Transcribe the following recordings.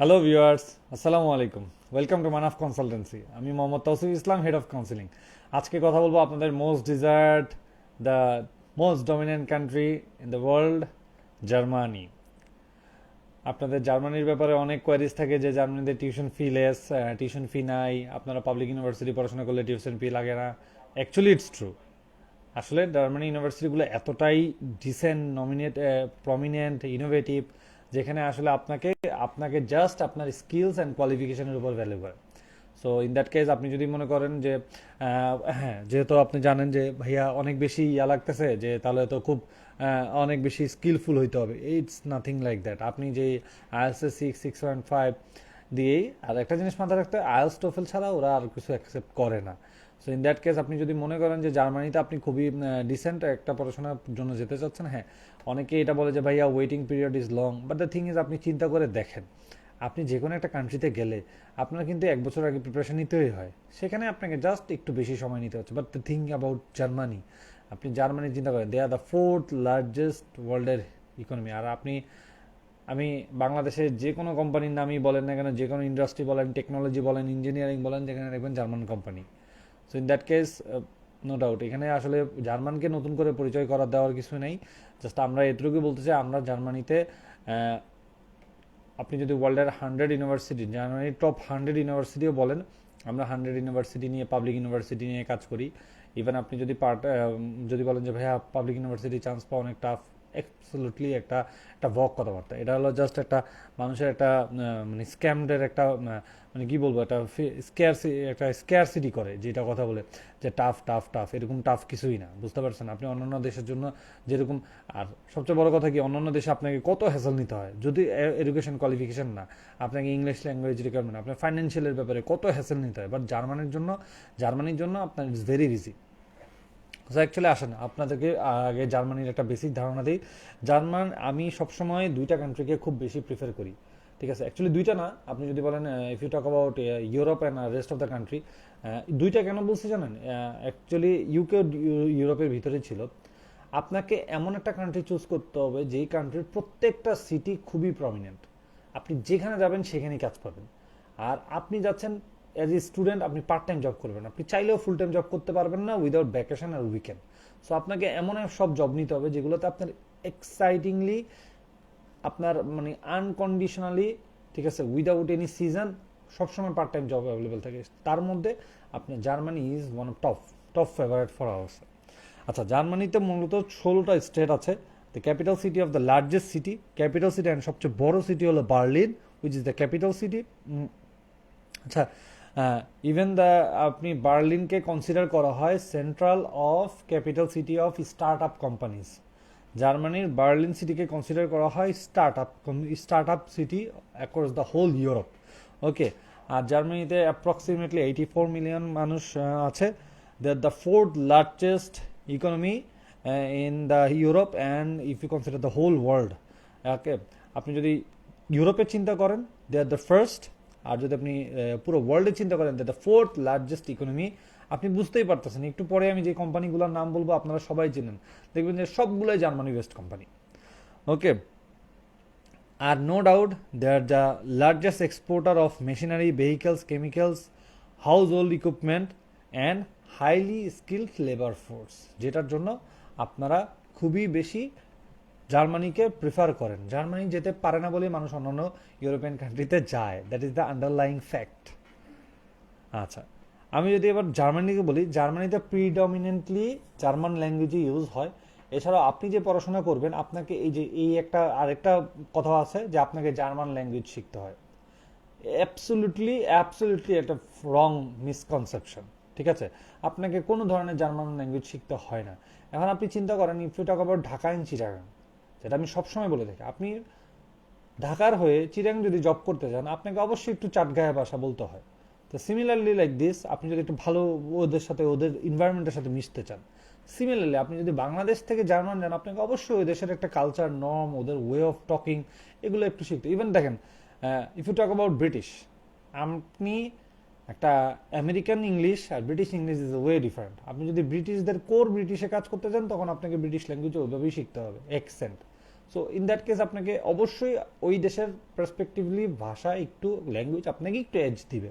Hello viewers আসসালামু আলাইকুম welcome to Manaf consultancy আমি Mohammad Tousif Islam head of counselling আজকে কথা বলব আপনাদের most desired the most dominant country in the world Germany আপনাদের জার্মানির ব্যাপারে অনেক কোয়ারিজ থাকে যে জার্মানিতে tuition fee less tuition fee নাই, আপনারা পাবলিক ইউনিভার্সিটি পড়াশোনা করলে টিউশন ফি লাগে না। অ্যাকচুয়ালি ইটস ট্রু আসলে জার্মানি ইউনিভার্সিটিগুলো এতটাই ডিসেন্ট নমিনেট প্রমিনেন্ট ইনোভেটিভ যেখানে আসলে আপনাকে আপনাকে জাস্ট আপনার স্কিলস অ্যান্ড কোয়ালিফিকেশনের উপর ভ্যালু করে। সো ইন দ্যাট কেস আপনি যদি মনে করেন যে হ্যাঁ যেহেতু আপনি জানেন যে, ভাইয়া অনেক বেশি ইয়া লাগতেছে, যে তাহলে তো খুব অনেক বেশি স্কিলফুল হইতে হবে। ইটস নাথিং লাইক দ্যাট আপনি যে IELTS six six point five দিয়েই, আর একটা জিনিস মাথায় রাখতে আইএলস টোফেল ছাড়া ওরা আর কিছু অ্যাকসেপ্ট করে না। সো ইন দ্যাট কেস আপনি যদি মনে করেন যে জার্মানিতে আপনি খুবই ডিসেন্ট একটা পড়াশোনার জন্য যেতে চাচ্ছেন হ্যাঁ অনেকে এটা বলে যে, ভাইয়া waiting period is long but the thing is আপনি চিন্তা করে দেখেন, আপনি যে কোনো একটা কান্ট্রিতে গেলে আপনার কিন্তু এক বছর আগে প্রিপারেশন নিতেই হয়। সেখানে আপনাকে জাস্ট একটু বেশি সময় নিতে হচ্ছে। But the thing about Germany আপনি জার্মানি চিন্তা করেন they are the fourth largest ওয়ার্ল্ডের ইকোনমি আর আপনি, আমি বাংলাদেশে যে কোনো কোম্পানির নামই বলেন না কেন, যে কোনো ইন্ডাস্ট্রি বলেন টেকনোলজি বলেন ইঞ্জিনিয়ারিং বলেন, যেখানে দেখবেন German company so in that case no doubt এখানে আসলে জার্মানকে নতুন করে পরিচয় করার দেওয়ার কিছু নেই। জাস্ট আমরা এটুকু বলতে চাই, আমরা জার্মানিতে আপনি যদি ওয়ার্ল্ডের হান্ড্রেড ইউনিভার্সিটি জার্মানির টপ হান্ড্রেড ইউনিভার্সিটিও বলেন, আমরা হান্ড্রেড ইউনিভার্সিটি নিয়ে পাবলিক ইউনিভার্সিটি নিয়ে কাজ করি। ইভেন আপনি যদি পার্ট যদি বলেন যে, ভাইয়া পাবলিক ইউনিভার্সিটি চান্স পাওয়া অনেক টাফ অ্যাবসলুটলি একটা একটা ভক কথাবার্তা। এটা হলো জাস্ট একটা মানুষের একটা মানে স্ক্যামডের একটা মানে কি বলব, একটা স্কেয়ার একটা স্কেয়ার সিটি করে, যেটা কথা বলে যে টাফ টাফ টাফ এরকম টাফ কিছুই না, বুঝতে পারছেন? আপনি অন্যান্য দেশের জন্য যেরকম, আর সবচেয়ে বড় কথা কি, অন্যান্য দেশে আপনাকে কত হ্যাসল নিতে হয়? যদি এডুকেশন কোয়ালিফিকেশন না, আপনাকে ইংলিশ ল্যাঙ্গুয়েজ রিকোয়ারমেন্ট আপনার ফাইন্যান্সিয়ালের ব্যাপারে কত হ্যাসেল নিতে হয়? বাট জার্মানির জন্য জার্মানির জন্য আপনার ইটস ভেরি ইজি অ্যাকচুয়ালি আসেন, আপনাদেরকে আগে জার্মানির একটা বেসিক ধারণা দিই। জার্মান, আমি সবসময় দুইটা কান্ট্রিকে খুব বেশি প্রিফার করি, ঠিক আছে? অ্যাকচুয়ালি দুইটা না। আপনি যদি বলেন if you talk about Europe and rest of the country দুইটা কেন বলছি জানেন? অ্যাকচুয়ালি ইউকে ইউরোপের ভিতরে ছিল। আপনাকে এমন একটা কান্ট্রি চুজ করতে হবে, যেই কান্ট্রির প্রত্যেকটা সিটি খুবই প্রমিনেন্ট আপনি যেখানে যাবেন, সেখানেই কাজ পাবেন। আর আপনি যাচ্ছেন অ্যাজ এ স্টুডেন্ট আপনি পার্ট টাইম জব করবেন। আপনি চাইলেও ফুল টাইম জব করতে পারবেন না উইদাউট ভ্যাকেশন আর উইকেন্ড সো আপনাকে এমন সব জব নিতে হবে যেগুলোতে আপনার এক্সাইটিংলি আপনার মানে আনকন্ডিশনালি ঠিক আছে উইদাউট এনি সিজন সবসময় পার্ট টাইম জব অ্যাভেলেবেল থাকে। তার মধ্যে আপনার Germany is one of top top favourite for ours আচ্ছা জার্মানিতে মূলত ষোলোটা স্টেট আছে। The capital city of the largest city capital city and সবচেয়ে বড় সিটি হলো Berlin which is the capital city আচ্ছা ইভেন দ্য আপনি বার্লিনকে কনসিডার করা হয় central of capital city of start up companies জার্মানির বার্লিন সিটিকে কনসিডার করা হয় start up start up city across the whole Europe okay আর জার্মানিতে অ্যাপ্রক্সিমেটলি এইটি ফোর মিলিয়ন মানুষ আছে। They are the fourth largest economy in the Europe and if you consider the whole world okay আপনি যদি ইউরোপের চিন্তা করেন they are the first আর যদি আপনি পুরো ওয়ার্ল্ডে চিন্তা করেন দ্য ফোর্থ লার্জেস্ট ইকোনমি আপনি বুঝতেই পারতেছেন। একটু পরে আমি যে কোম্পানিগুলোর নাম বলব, আপনারা সবাই চেনেন। দেখবেন যে সবগুলোই Germany best company okay R no doubt they are the largest exporter of machinery vehicles chemicals household equipment and highly skilled labour force যেটার জন্য আপনারা খুবই বেশি জার্মানিকে প্রিফার করেন। জার্মানি যেতে পারে না বলে মানুষ অন্যান্য ইউরোপিয়ান কান্ট্রিতে যায়। That is the underlying fact আচ্ছা আমি যদি এবার জার্মানিকে বলি, জার্মানিতে প্রিডমিনেন্টলি জার্মান ল্যাঙ্গুয়েজে ইউজ হয়। এছাড়াও আপনি যে পড়াশোনা করবেন, আপনাকে এই যে, এই একটা, আরেকটা কথা আছে যে আপনাকে জার্মান ল্যাঙ্গুয়েজ শিখতে হয়। অ্যাবসোলুটলি অ্যাবসোলুটলি একটা রং মিসকনসেপশন ঠিক আছে? আপনাকে কোনো ধরনের জার্মান ল্যাঙ্গুয়েজ শিখতে হয় না। এখন আপনি চিন্তা করেন if you talk about Dhaka in Chittagong যেটা আমি সবসময় বলে থাকি। আপনি ঢাকার হয়ে চিরাং যদি জব করতে চান আপনাকে অবশ্যই একটু চাটগায়া ভাষা বলতে হয়। তো সিমিলারলি লাইক দিস আপনি যদি একটু ভালো ওদের সাথে, ওদের এনভায়রনমেন্টের সাথে মিশতে চান সিমিলারলি আপনি যদি বাংলাদেশ থেকে জার্মান যান, আপনাকে অবশ্যই ওই দেশের একটা কালচার নর্ম ওদের ওয়ে অফ টকিং এগুলো একটু শিখতে। ইভেন দেখেন if you talk about British আপনি একটা American English R British English is way different আপনি যদি ব্রিটিশদের কোর ব্রিটিশে কাজ করতে চান তখন আপনাকে ব্রিটিশ ল্যাঙ্গুয়েজ ওইভাবেই শিখতে হবে accent so in that case আপনাকে অবশ্যই ওই দেশের পার্সপেক্টিভলি ভাষা একটু ল্যাঙ্গুয়েজ আপনাকে একটু এজ দিবে।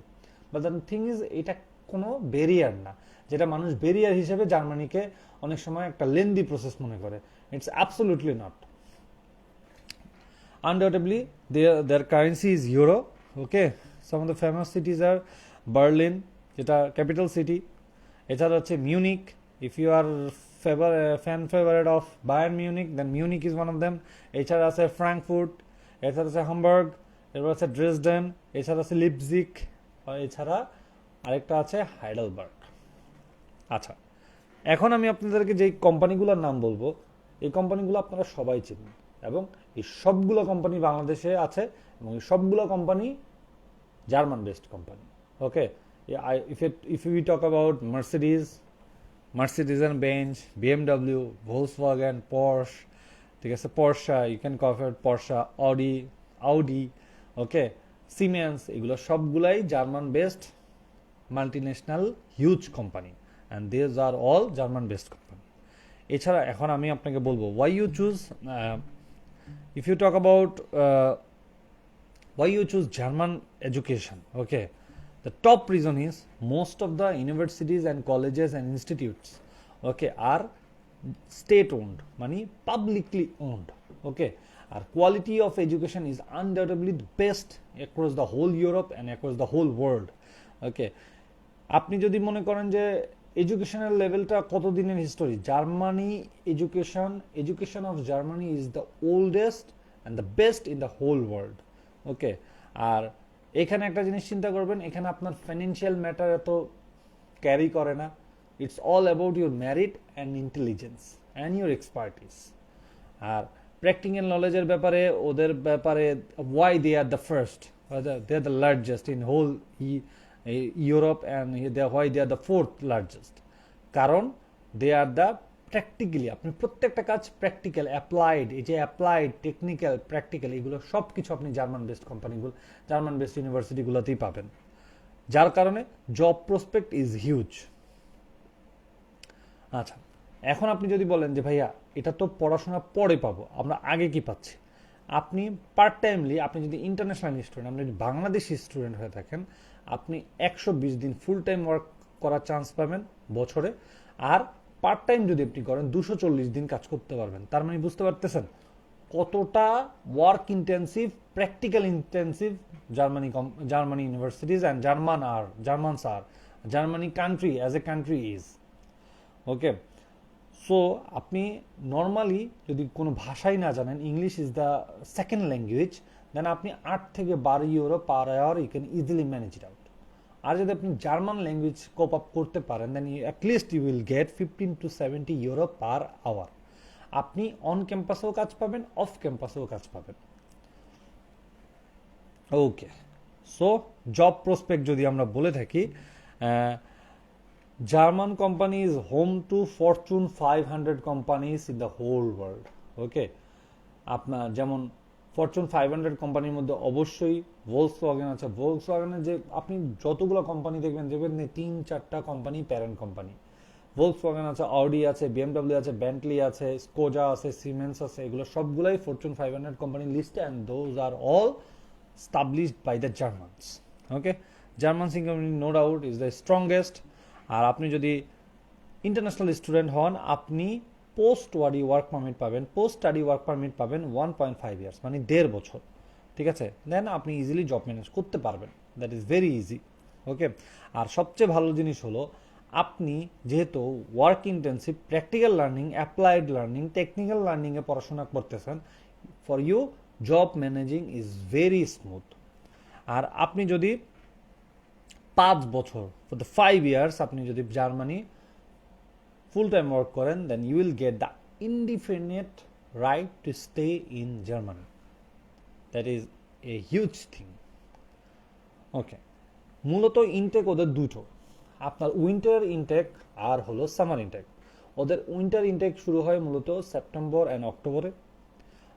বাট দ্য থিং ইজ এটা কোনো ব্যারিয়ার না। যেটা মানুষ ব্যারিয়ার হিসেবে জার্মানিকে অনেক সময় একটা লেন্দি প্রসেস মনে করে। It's absolutely not undoubtedly their currency is euro, okay? Some of the famous cities are berlin, যেটা ক্যাপিটাল সিটি এছাড়া হচ্ছে Munich if you are favour fan favourite of Bayern Munich then Munich is one of them এছাড়া আছে Frankfurt এছাড়া আছে হামবার্গ এরপর আছে Dresden এছাড়া আছে লিপজিক এছাড়া আরেকটা আছে হাইডেলবার্গ আচ্ছা এখন আমি আপনাদেরকে যেই কোম্পানিগুলোর নাম বলব, এই কোম্পানিগুলো আপনারা সবাই চিনেন এবং এই সবগুলো কোম্পানি বাংলাদেশে আছে এবং এই সবগুলো company German based company okay if if you talk about Mercedes Mercedes and Benz BMW Volkswagen Porsche ঠিক আছে? Porsche you can call for Porsche Audi Audi okay Siemens এগুলো সবগুলাই German based multinational huge company and these are all German based company এছাড়া এখন আমি আপনাকে বলব why you choose you talk about uh, why you choose german education okay? The top reason is most of the universities and colleges and institutes okay are state owned money publicly owned okay our quality of education is undoubtedly the best across the whole europe and across the whole world okay আপনি যদি মনে করেন যে educational লেভেলটা কতদিনের history Germany education education of Germany is the oldest and the best in the whole world okay আর এখানে একটা জিনিস চিন্তা করবেন, এখানে আপনার ফাইন্যান্সিয়াল ম্যাটার এত ক্যারি করে না। It's all about your merit and intelligence and your expertise R practical নলেজের ব্যাপারে, ওদের ব্যাপারে why they are the first they are the largest in whole Europe and they why they are the fourth largest কারণ they are the practically আপনি প্রত্যেকটা কাজ practical applied এই যে অ্যাপ্লাইড টেকনিক্যাল প্র্যাকটিক্যাল এগুলো সব কিছু আপনি জার্মান বেসড কোম্পানিগুলো জার্মান বেসড ইউনিভার্সিটিগুলোতেই পাবেন। যার কারণে জব প্রসপেক্ট ইজ হিউজ আচ্ছা এখন আপনি যদি বলেন যে ভাইয়া, এটা তো পড়াশোনা পরে পাবো, আমরা আগে কি পাচ্ছি? আপনি পার্ট টাইমলি আপনি যদি ইন্টারন্যাশনাল স্টুডেন্ট আপনি যদি বাংলাদেশি স্টুডেন্ট হয়ে থাকেন, আপনি একশো বিশ দিন ফুল টাইম ওয়ার্ক করার চান্স পাবেন বছরে। আর পার্ট টাইম যদি আপনি করেন, দুশো চল্লিশ দিন কাজ করতে পারবেন। তার মানে বুঝতে পারতেছেন? কতটা work intensive practical intensive Germany com Germany universities and German আর Germans R Germany country as a country is okay so আপনি নর্মালি যদি কোনো ভাষাই না জানেন English is the second language then আপনি আট থেকে বারো euro per hour you can easily manage it out আর যদি আপনি জার্মান ল্যাঙ্গুয়েজ কোপ আপ করতে পারেন then at least you will get fifteen to seventy euro per hour আপনি on ক্যাম্পাসেও কাজ পাবেন অফ ক্যাম্পাসেও কাজ পাবেন। ওকে সো জব প্রসপেক্ট যদি আমরা বলে থাকি German company is home to Fortune five hundred companies in the whole world okay আপনার যেমন ফরচুন ফাইভ হান্ড্রেড কোম্পানির মধ্যে অবশ্যই ভোলস ওয়াগেন আছে। ভোলস ওয়াগেনের যে আপনি যতগুলো কোম্পানি দেখবেন দেখবেন তিন চারটা company parent company Volkswagen আছে অডি আছে বিএমডাব্লিউ আছে ব্যান্টলি আছে স্কোজা আছে সিমেন্স আছে, এগুলো সবগুলাই ফরচুন ফাইভ হান্ড্রেড কোম্পানির লিস্টে and those are all established by the Germans okay German Singh company no doubt is the strongest আর আপনি যদি ইন্টারন্যাশনাল স্টুডেন্ট হন, আপনি পোস্ট স্টাডি ওয়ার্ক পারমিট পাবেন পোস্ট স্টাডি ওয়ার্ক পারমিট পাবেন ওয়ান পয়েন্ট ফাইভ ইয়ার্স মানে দেড় বছর, ঠিক আছে? দেন আপনি ইজিলি জব ম্যানেজ করতে পারবেন। That is very easy okay আর সবচেয়ে ভালো জিনিস হলো, আপনি যেহেতু work intensive practical learning applied learning technical লার্নিংয়ে পড়াশোনা করতেছেন for you job managing is very smooth আর আপনি যদি পাঁচ বছর ফর দ্য ফাইভ ইয়ার্স আপনি যদি জার্মানি ফুল টাইম ওয়ার্ক করেন then you will get the indefinite right to stay in Germany that is a huge thing okay মূলত intake ওদের দুটো। আপনার উইন্টার ইনটেক আর হলো সামার ইনটেক ওদের উইন্টার ইনটেক শুরু হয় মূলত সেপ্টেম্বর অ্যান্ড অক্টোবরে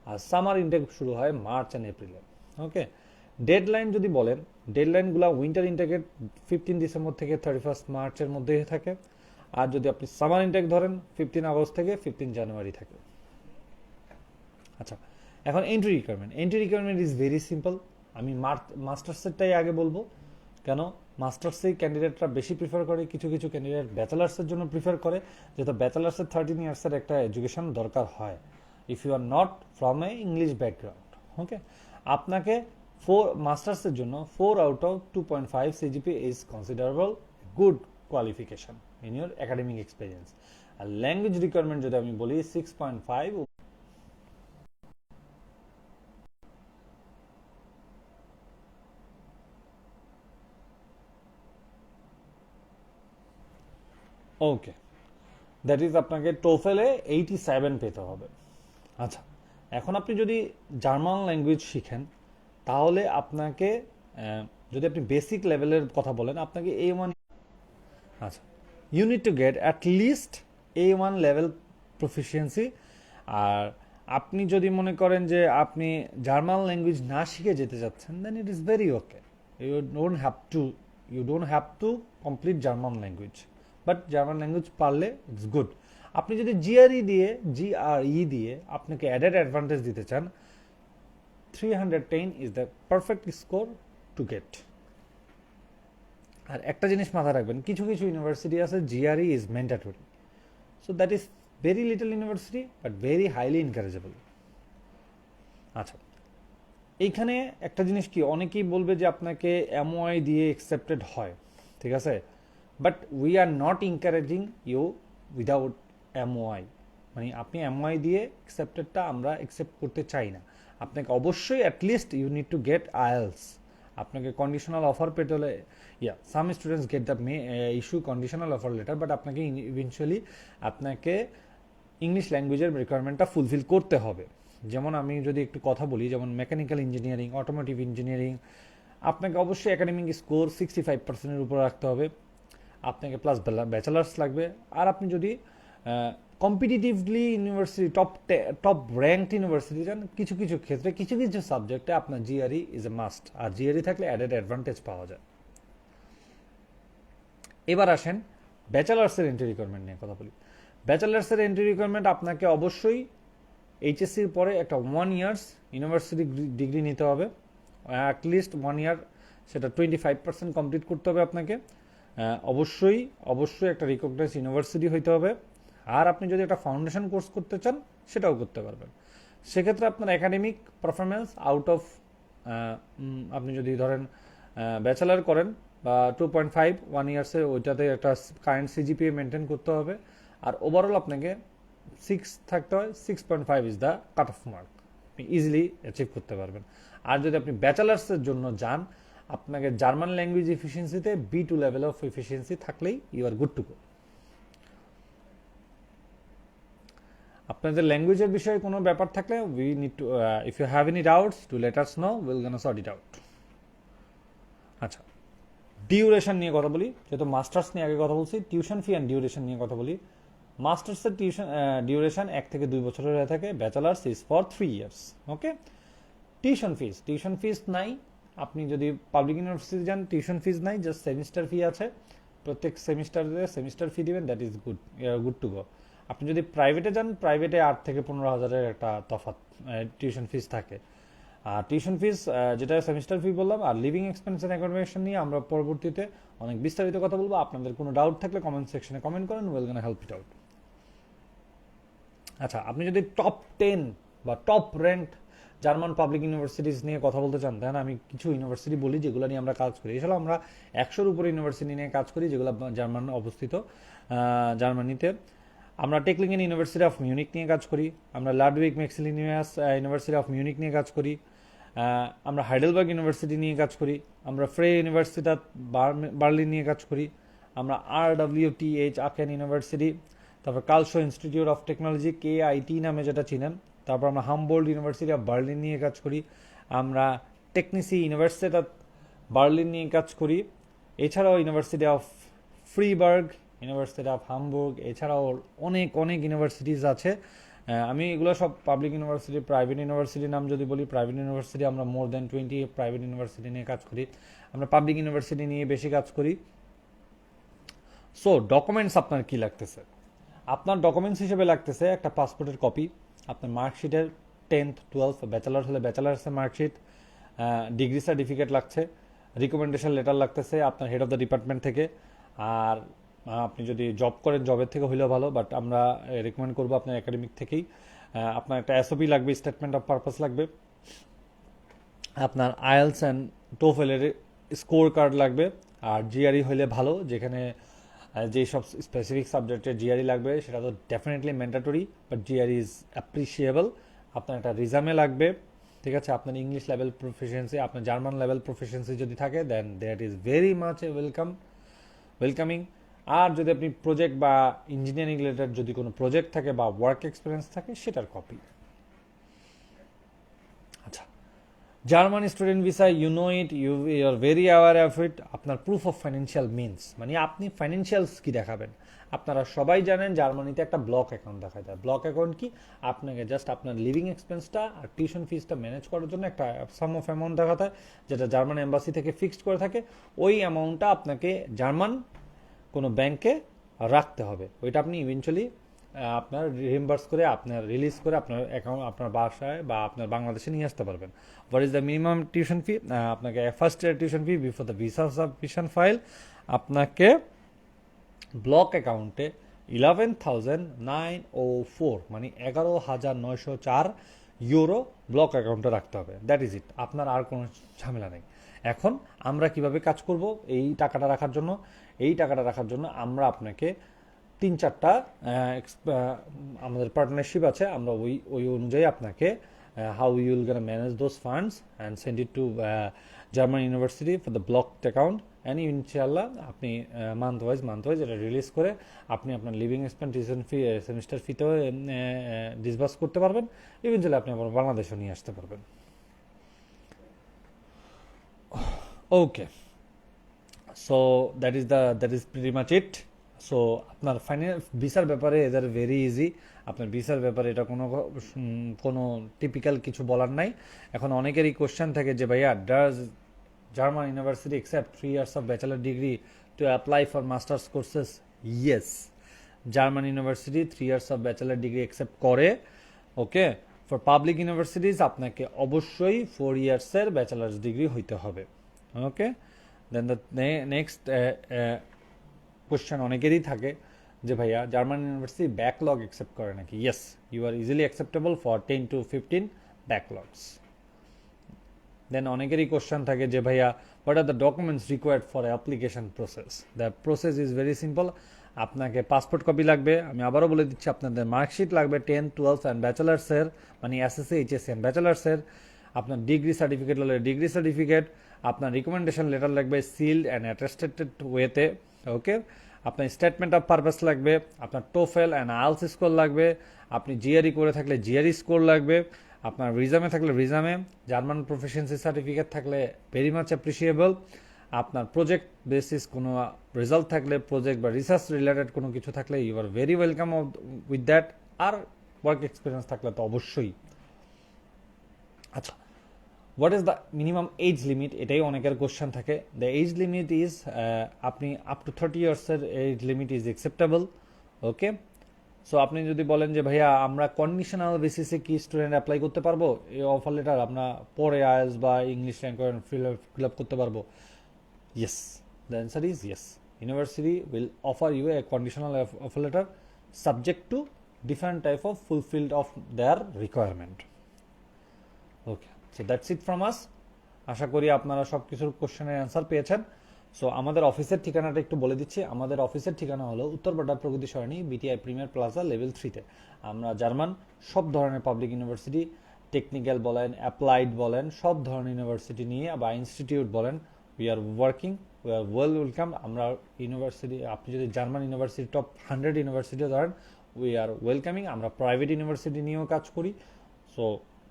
আর সামার ইনটেক শুরু হয় মার্চ অ্যান্ড এপ্রিলে ওকে ডেডলাইন যদি বলেন ডেডলাইনগুলো উইন্টার ইনটেকের ফিফটিন ডিসেম্বর থেকে থার্টি ফার্স্ট মার্চের মধ্যে থাকে। আর যদি আপনি সামার ইনটেক ধরেন ফিফটিন আগস্ট থেকে ফিফটিন জানুয়ারি থাকে। আচ্ছা এখন entry requirement entry requirement is very simple আমি মাস্টার্সেরটাই আগে বলব। কেন? মাস্টার্সেই ক্যান্ডিডেটরা বেশি প্রিফার করে, কিছু কিছু ক্যান্ডিডেট ব্যাচেলার্সের জন্য প্রিফার করে, যেহেতু ব্যাচেলার্সের থার্টিন ইয়ার্সের একটা এডুকেশন দরকার হয়। If you are not from a English background okay আপনাকে ফোর মাস্টার্সের জন্য four out of two point five CGPA is considerable good qualification in your academic experience R language requirement যদি আমি বলি six point five okay that is আপনাকে টোফেলে eighty seven পেতে হবে। আচ্ছা এখন আপনি যদি জার্মান ল্যাঙ্গুয়েজ শিখেন, তাহলে আপনাকে যদি আপনি বেসিক লেভেলের কথা বলেন, আপনাকে এ ওয়ান আচ্ছা you need to get at least A one level proficiency আর আপনি যদি মনে করেন যে আপনি জার্মান ল্যাঙ্গুয়েজ না শিখে যেতে চাচ্ছেন then it is very okay you don't have to you don't have to complete German language but German language পারলে ইটস গুড আপনি যদি জিআরই দিয়ে জিআরই দিয়ে আপনাকে অ্যাডেড অ্যাডভান্টেজ দিতে চান three hundred ten is the perfect score to get আর একটা জিনিস মাথায় রাখবেন, কিছু কিছু ইউনিভার্সিটি আছে GRE is mandatory so that is very little university but very highly encourageable আচ্ছা এইখানে একটা জিনিস কি, অনেকেই বলবে যে আপনাকে এমওআই দিয়ে অ্যাকসেপ্টেড হয়, ঠিক আছে? But we are not encouraging you without MOI মানে আপনি এমওআই দিয়ে অ্যাকসেপ্টেডটা আমরা অ্যাকসেপ্ট করতে চাই না। আপনাকে অবশ্যই at least you need to get IELTS আপনাকে কন্ডিশনাল অফার পেতে হলে yeah some students get the may issue conditional offer letter but আপনাকে ইভেনচুয়ালি আপনাকে ইংলিশ ল্যাঙ্গুয়েজের রিকোয়ারমেন্টটা ফুলফিল করতে হবে। যেমন আমি যদি একটু কথা বলি, যেমন মেকানিক্যাল ইঞ্জিনিয়ারিং অটোমোটিভ ইঞ্জিনিয়ারিং আপনাকে অবশ্যই একাডেমিক স্কোর সিক্সটি ফাইভ পার্সেন্টের উপর রাখতে হবে। আপনাকে প্লাস ব্যাচেলার্স লাগবে। আর আপনি যদি competitively university top top ranked university যান কিছু কিছু ক্ষেত্রে কিছু কিছু সাবজেক্টে আপনার জিআরই ইজ এ মাস্ট আর জিআরই থাকলে অ্যাডেড অ্যাডভান্টেজ পাওয়া যায়। এবার আসেন ব্যাচেলার্সের এন্ট্রি রিকোয়ারমেন্ট নিয়ে কথা বলি। ব্যাচেলার্সের এন্ট্রি রিকোয়ারমেন্ট আপনাকে অবশ্যই এইচএসসির পরে একটা ওয়ান ইয়ার্স ইউনিভার্সিটি ডিগ্রি নিতে হবে। অ্যাটলিস্ট ওয়ান ইয়ার সেটা টোয়েন্টি ফাইভ পার্সেন্ট কমপ্লিট করতে হবে আপনাকে। অবশ্যই অবশ্যই একটা রিকগনাইজ ইউনিভার্সিটি হইতে হবে। আর আপনি যদি একটা ফাউন্ডেশন কোর্স করতে চান, সেটাও করতে পারবেন। সেক্ষেত্রে আপনার একাডেমিক পারফরমেন্স আউট অফ আপনি যদি ধরেন ব্যাচেলার করেন, বা টু পয়েন্ট ফাইভ ওয়ান ইয়ার্সে ওইটাতে একটা কারেন্ট সিজিপিএ মেনটেন করতে হবে। আর ওভারঅল আপনাকে সিক্স থাকতে হয় six point five is the cut off mark আপনি ইজিলি অ্যাচিভ করতে পারবেন। আর যদি আপনি ব্যাচেলার্সের জন্য যান, আপনাকে German language এফিসিয়েন্সিতে B two level of efficiency থাকলেই you are good to go আপনাদের ল্যাঙ্গুয়েজের বিষয়ে কোনো ব্যাপার থাকলে we need to if you have any doubts to let us know will gonna sort it out আচ্ছা ডিউরেশন নিয়ে কথা বলি, যেহেতু মাস্টার্স নিয়ে আগে কথা বলছি টিউশন ফি অ্যান্ড ডিউরেশন নিয়ে কথা বলি। মাস্টার্সের টিউশন ডিউরেশন এক থেকে দুই বছরের হয়ে থাকে bachelors is for three years okay tuition fees tuition fees নাই, আপনি যদি পাবলিক ইউনিভার্সিটি যান টিউশন ফিস নাই জাস্ট সেমিস্টার ফি আছে। প্রত্যেক সেমিস্টারে সেমিস্টার ফি দিবেন that is good good to go আপনি যদি প্রাইভেটে যান প্রাইভেটে আট থেকে পনেরো হাজারের একটা তফাৎ টিউশন ফিস থাকে। আর টিউশন ফিস যেটা সেমিস্টার ফি বললাম, আর লিভিং এক্সপেন্স অ্যান্ড অ্যাকোমোডেশন নিয়ে আমরা পরবর্তীতে অনেক বিস্তারিত কথা বলব। আপনাদের কোনো ডাউট থাকলে কমেন্ট সেকশনে কমেন্ট করেন we'll gonna help it out আচ্ছা আপনি যদি টপ টেন বা top rank German public universities নিয়ে কথা বলতে চান তাহলে আমি কিছু ইউনিভার্সিটি বলি যেগুলো নিয়ে আমরা কাজ করি। এছাড়াও আমরা একশোর উপরে ইউনিভার্সিটি নিয়ে কাজ করি যেগুলো জার্মান অবস্থিত জার্মানিতে আমরা টেকলিংয়েন ইউনিভার্সিটি অফ মিউনিক নিয়ে কাজ করি, আমরা Ludwig Maximilians university of Munich নিয়ে কাজ করি আমরা হাইডেলবার্গ ইউনিভার্সিটি নিয়ে কাজ করি, আমরা ফ্রে ইউনিভার্সিটি বার্লিন নিয়ে কাজ করি, আমরা R T H Aachen university তারপর Karlsruhe institute of technology K IT নামে যেটা চিনেন, তারপর আমরা হামবোল্ড ইউনিভার্সিটি অফ বার্লিন নিয়ে কাজ করি, আমরা টেকনিসি ইউনিভার্সিটি বার্লিন নিয়ে কাজ করি, এছাড়াও university of Freiburg university of Hamburg এছাড়াও অনেক অনেক ইউনিভার্সিটিস আছে। আমি এগুলো সব পাবলিক ইউনিভার্সিটি প্রাইভেট ইউনিভার্সিটির নাম যদি বলি প্রাইভেট ইউনিভার্সিটি আমরা more than twenty private university নিয়ে কাজ করি। আমরা পাবলিক ইউনিভার্সিটি নিয়ে বেশি কাজ করি। সো ডকুমেন্টস আপনার কি লাগতেছে? আপনার ডকুমেন্টস হিসেবে লাগতেছে একটা পাসপোর্টের কপি আপনার মার্কশিটের টেন্থ টুয়েলভ ব্যাচেলার হলে ব্যাচেলার্সের মার্কশিট ডিগ্রি সার্টিফিকেট লাগছে রিকমেন্ডেশন লেটার লাগতেছে আপনার হেড অফ দ্য ডিপার্টমেন্ট থেকে, আর আপনি যদি জব করেন জবের থেকে হলেও ভালো বাট আমরা রেকমেন্ড করব আপনার একাডেমিক থেকেই। আপনার একটা এসওপি লাগবে স্টেটমেন্ট অফ পারপাস লাগবে। আপনার আয়েলস অ্যান্ড টোফেলের স্কোর কার্ড লাগবে, আর জিআরই হলে ভালো, যেখানে যেই সব স্পেসিফিক সাবজেক্টের জিআরই লাগবে, সেটা তো definitely mandatory but GRE is appreciable আপনার একটা রিজামে লাগবে, ঠিক আছে? আপনার ইংলিশ লেভেল প্রফিসিয়েন্সি আপনার জার্মান লেভেল প্রফিসিয়েন্সি যদি থাকে then that is very much a welcome welcoming আর যদি আপনি প্রজেক্ট বা ইঞ্জিনিয়ারিং রিলেটেড যদি কোনো প্রজেক্ট থাকে বা ওয়ার্ক এক্সপিরিয়েন্স থাকে, সেটার কপি আচ্ছা German student visa you know it you you're very aware of it আপনার প্রুফ অফ ফাইন্যান্সিয়াল মিনস মানে আপনি ফাইন্যান্সিয়ালস কি দেখাবেন? আপনারা সবাই জানেন জার্মানিতে একটা ব্লক অ্যাকাউন্ট দেখা যায় ব্লক অ্যাকাউন্ট কি? আপনাকে জাস্ট আপনার লিভিং এক্সপেন্সটা আর টিউশন ফিসটা ম্যানেজ করার জন্য একটা সাম অফ অ্যামাউন্ট দেখাতে হয়, যেটা জার্মান এম্বাসি থেকে ফিক্সড করে থাকে। ওই অ্যামাউন্টটা আপনাকে জার্মান কোনো ব্যাংকে রাখতে হবে। ওইটা আপনি ইভেনচুয়ালি আপনার রিম্বার্স করে, আপনার রিলিজ করে আপনার অ্যাকাউন্ট আপনার বাসায় বা আপনার বাংলাদেশে নিয়ে আসতে পারবেন। What is the minimum tuition fee আপনাকে first year tuition fee before the visa submission file আপনাকে ব্লক অ্যাকাউন্টে eleven thousand nine O four মানে এগারো হাজার নয়শো চার ইউরো ব্লক অ্যাকাউন্টে রাখতে হবে। দ্যাট ইজ ইট আপনার আর কোনো ঝামেলা নেই। এখন আমরা কীভাবে কাজ করব? এই টাকাটা রাখার জন্য এই টাকাটা রাখার জন্য আমরা আপনাকে তিন চারটা আমাদের পার্টনারশিপ আছে। আমরা ওই ওই অনুযায়ী আপনাকে how you'll gonna manage those funds and send it to German university for the block account and ইনশাল্লাহ আপনি মান্থ ওয়াইজ মান্থ ওয়াইজ এটা রিলিজ করে আপনি আপনার living expense tuition fee semester ফিতেও disburse করতে পারবেন। ইভেনচুয়ালি আপনি আবার বাংলাদেশও নিয়ে আসতে পারবেন। Okay so that is the that is pretty much it so আপনার ফাইন্যান্স ভিসার ব্যাপারে এদের ভেরি ইজি আপনার ভিসার ব্যাপারে এটা কোনো কোনো টিপিক্যাল কিছু বলার নাই। এখন অনেকেরই কোশ্চেন থাকে যে, ভাইয়া does German university accept three years of bachelor degree to apply for masters courses yes German university three years of bachelor degree accept করে ওকে ফর পাবলিক ইউনিভার্সিটিজ আপনাকে অবশ্যই ফোর ইয়ার্সের ব্যাচেলার্স ডিগ্রি হইতে হবে okay then the next question অনেকেরই থাকে যে, ভাইয়া German university backlog accept করে নাকি? Yes you are easily acceptable for ten to fifteen backlogs then অনেকেরই কোশ্চেন থাকে যে, ভাইয়া what are the documents required for application process the process is very simple আপনাকে পাসপোর্ট কপি লাগবে। আমি আবারও বলে দিচ্ছি, আপনাদের মার্কশিট লাগবে টেন টুয়েলভ অ্যান্ড ব্যাচেলার্সের মানে এসএসসি এইচএসসি অ্যান্ড ব্যাচেলার্সের আপনার ডিগ্রি সার্টিফিকেট হলে ডিগ্রি সার্টিফিকেট আপনার রিকমেন্ডেশন লেটার লাগবে সিল্ড অ্যান্ড অ্যাটেস্টেড ওয়েতে ওকে আপনার স্টেটমেন্ট অফ পারপাস লাগবে, আপনার টোফেল অ্যান্ড আলস স্কোর লাগবে, আপনি জিআরই করে থাকলে জিআরই স্কোর লাগবে, আপনার রিজামে থাকলে রিজামে জার্মান প্রফেশনসি সার্টিফিকেট থাকলে ভেরি মাচ অ্যাপ্রিসিয়েবল আপনার প্রজেক্ট বেসিস কোনো রেজাল্ট থাকলে প্রজেক্ট বা রিসার্চ রিলেটেড কোনো কিছু থাকলে you are very welcome with that R work experience থাকলে তো অবশ্যই। আচ্ছা what is the minimum age limit এটাই অনেকের কোশ্চেন থাকে। দ্য এজ লিমিট ইজ আপনি up to thirty ইয়ার্সের age limit is acceptable okay so আপনি যদি বলেন যে, ভাইয়া, আমরা কন্ডিশনাল বেসিসে কি স্টুডেন্ট অ্যাপ্লাই করতে পারব? এই অফার লেটার আমরা পরে আইএলস বা ইংলিশ র্যাঙ্ক ফিল আপ করতে পারব। Yes the answer is yes university will offer you a conditional offer letter subject to different type of fulfilled of their requirement okay so that's it from us আশা করি আপনারা সব কিছুর কোশ্চেনের answer পেয়েছেন। So আমাদের অফিসের ঠিকানাটা একটু বলে দিচ্ছি। আমাদের অফিসের ঠিকানা হলো Uttarpara Pragati Sarani BTI premier plaza level থ্রিতে আমরা জার্মান, সব ধরনের পাবলিক ইউনিভার্সিটি টেকনিক্যাল বলেন অ্যাপ্লাইড বলেন, সব ধরনের ইউনিভার্সিটি নিয়ে বা ইনস্টিটিউট বলেন we are working we are well welcome আমরা ইউনিভার্সিটি আপনি যদি জার্মান ইউনিভার্সিটি টপ হান্ড্রেড ইউনিভার্সিটিও ধরেন উই আর ওয়েলকামিং আমরা প্রাইভেট ইউনিভার্সিটি নিয়েও কাজ করি। সো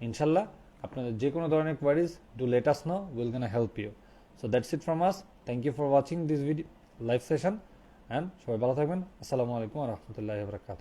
ইনশাল্লাহ আপনাদের যে কোনো ধরনের queries do let us know will gonna help you so that's it from us thank you for watching this video live session and সবাই ভালো থাকবেন। আসসালামু আলাইকুম রহমতুল্লাহ বরকাত